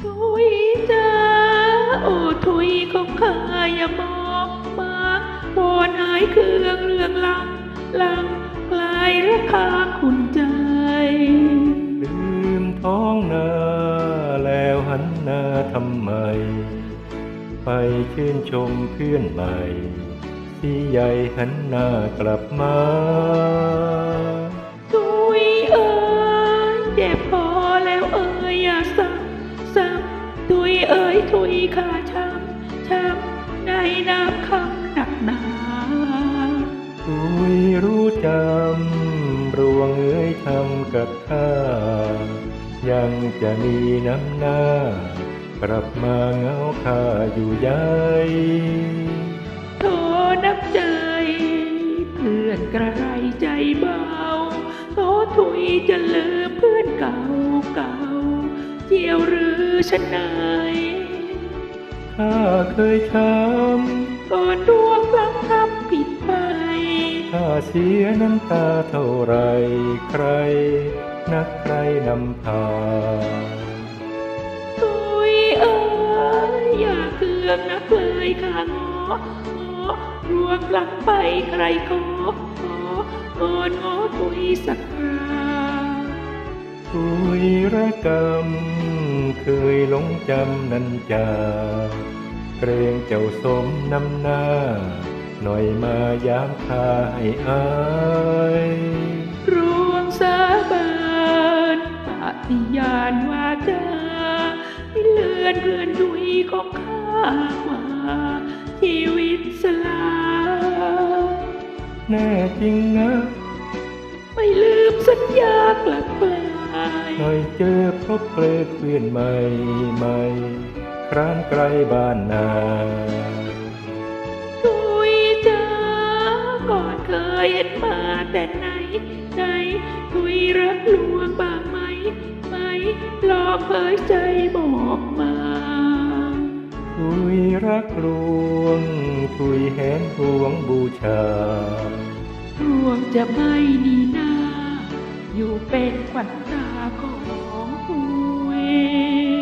ทุยจ้าโอ้ทุยของข้าอย่ามองมาบอนหายเครื่องเรื่องลังลังกลายราคาคุณใจ ลืมท้องนาแล้วหันหน้าทำไม ไปชื่นชมเพื่อนใหม่ ที่ใหญ่หันหน้ากลับมา ทุยข้าช้ำช้ำในน้ำคำหนักหนาคุยรู้จำรวงเอ้ยทำกับข้า ยังจะมีน้ำหน้ากลับมาเหงาข้าอยู่ใยโทนับใจ เพื่อนกระไรใจเบาโทถุยจะลืมเพื่อนเก่าเก่าเจียวหรือฉันไหน ข้าเคยช้ก่อนดวงพลังทำผิดไปำข้าเสียน้ำตาเท่าไรใคร นักใครนำพาตุยเอ้ยอย่าเคืองนักเลยค่ะงอขอรวงหลังไปใครขอขอก่อนงอตุยสักครา คุยระกรรม เคยหลงจำนันจาเกรงเจ้าสมนำหน้า หน่อยมายามคาให้อายรวงสาบานปฏิญาณว่าจะไม่เลือนเพื่อนดุยของข้าว่าชีวิตสลายแน่จริงนะ ไม่ลืมสัญญากลับไป หน่อยเจอพบเปรเพื่อนใหม่ใหม่ครั้งไกลบ้านนาทุยเจ้าก่อนเคยเห็นมาแต่ไหนไหนทุยรักลวงบ้างไหมไหมลองเผยใจบอกมาทุยรักลวงทุยแหนหวงบูชารวงจะไม่นีนา อยู่เป็นขวัญตาของทุย